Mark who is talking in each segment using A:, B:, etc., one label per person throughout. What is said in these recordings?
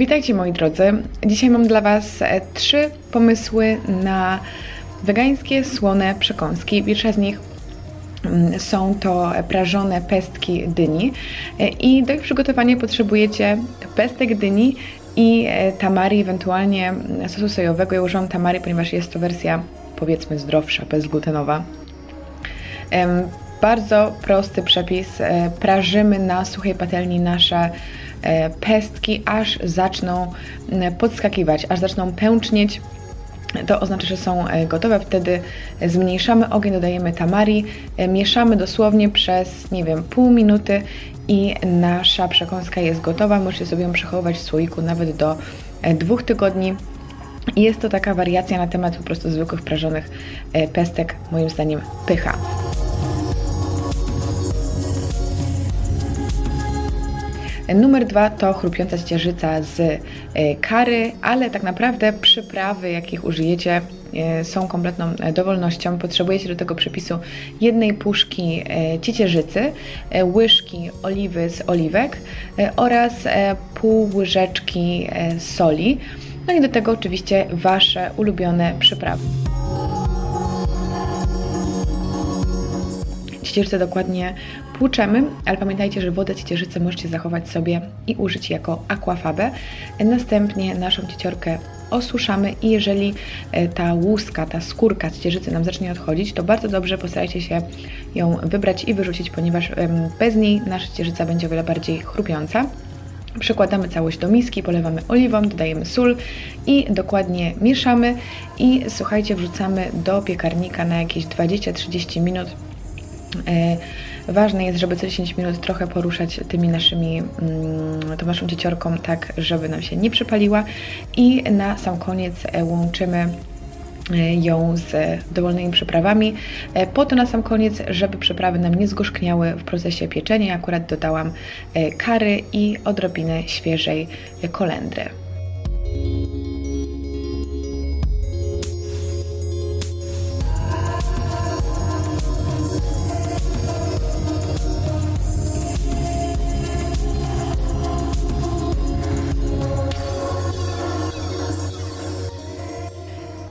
A: Witajcie moi drodzy. Dzisiaj mam dla Was e, trzy pomysły na wegańskie słone przekąski. Pierwsza z nich mm, są to prażone pestki dyni E, i do ich przygotowania potrzebujecie pestek dyni i e, tamari, ewentualnie mm, sosu sojowego. Ja używam tamari, ponieważ jest to wersja powiedzmy zdrowsza, bezglutenowa. Bardzo prosty przepis. Prażymy na suchej patelni nasze pestki, aż zaczną podskakiwać, aż zaczną pęcznieć. To oznacza, że są e, gotowe. Wtedy zmniejszamy ogień, dodajemy tamari, e, mieszamy dosłownie przez, nie wiem, pół minuty i nasza przekąska jest gotowa. Możecie sobie ją przechowywać w słoiku nawet do e, dwóch tygodni. Jest to taka wariacja na temat po prostu zwykłych prażonych e, pestek, moim zdaniem pycha. Numer dwa to chrupiąca ciecierzyca z e, kary, ale tak naprawdę przyprawy, jakich użyjecie, e, są kompletną e, dowolnością. Potrzebujecie do tego przepisu jednej puszki ciecierzycy, łyżki oliwy z oliwek oraz pół łyżeczki soli. No i do tego oczywiście Wasze ulubione przyprawy. Ciecierzycę dokładnie płuczemy, ale pamiętajcie, że wodę ciecierzycy możecie zachować sobie i użyć jako aquafabę. Następnie naszą cieciorkę osuszamy i jeżeli e, ta łuska, ta skórka z ciecierzycy nam zacznie odchodzić, to bardzo dobrze postarajcie się ją wybrać i wyrzucić, ponieważ bez niej nasza ciecierzyca będzie o wiele bardziej chrupiąca. Przykładamy całość do miski, polewamy oliwą, dodajemy sól i dokładnie mieszamy i słuchajcie, wrzucamy do piekarnika na jakieś 20-30 minut. E, Ważne jest, żeby co 10 minut trochę poruszać tymi naszymi, mm, tą naszą cieciorką, tak żeby nam się nie przypaliła i na sam koniec e, łączymy e, ją z dowolnymi przyprawami. Po to na sam koniec, żeby przyprawy nam nie zgorzkniały w procesie pieczenia, akurat dodałam kary i odrobinę świeżej kolendry.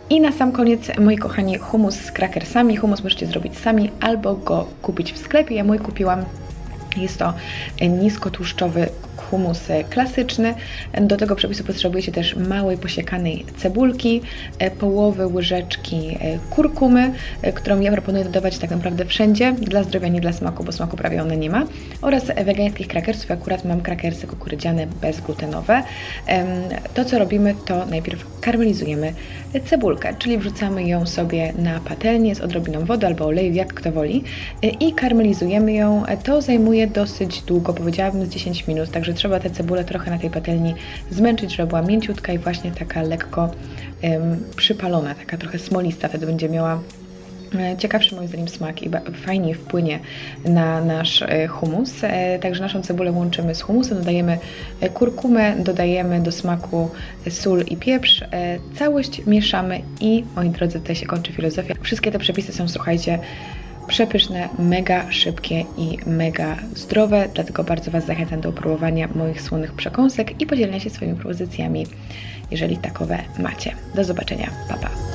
A: I na sam koniec, moi kochani, humus z krakersami. Humus możecie zrobić sami albo go kupić w sklepie. Ja mój kupiłam. Jest to niskotłuszczowy humus klasyczny. Do tego przepisu potrzebujecie też małej posiekanej cebulki, e, połowy łyżeczki e, kurkumy, e, którą ja proponuję dodawać tak naprawdę wszędzie, dla zdrowia, nie dla smaku, bo smaku prawie one nie ma. Oraz wegańskich krakersów, akurat mam krakersy kukurydziane bezglutenowe. To co robimy, to najpierw karmelizujemy cebulkę, czyli wrzucamy ją sobie na patelnię z odrobiną wody albo oleju, jak kto woli i karmelizujemy ją. To zajmuje dosyć długo, powiedziałabym z 10 minut, także trzeba tę cebulę trochę na tej patelni zmęczyć, żeby była mięciutka i właśnie taka lekko em, przypalona, taka trochę smolista, wtedy będzie miała e, ciekawszy moim zdaniem smak i fajnie wpłynie na nasz e, humus. E, Także naszą cebulę łączymy z humusem, dodajemy kurkumę, dodajemy do smaku sól i pieprz. Całość mieszamy i moi drodzy, tutaj się kończy filozofia. Wszystkie te przepisy są, słuchajcie, przepyszne, mega szybkie i mega zdrowe, dlatego bardzo Was zachęcam do próbowania moich słonych przekąsek i podzielenia się swoimi propozycjami, jeżeli takowe macie. Do zobaczenia, pa pa!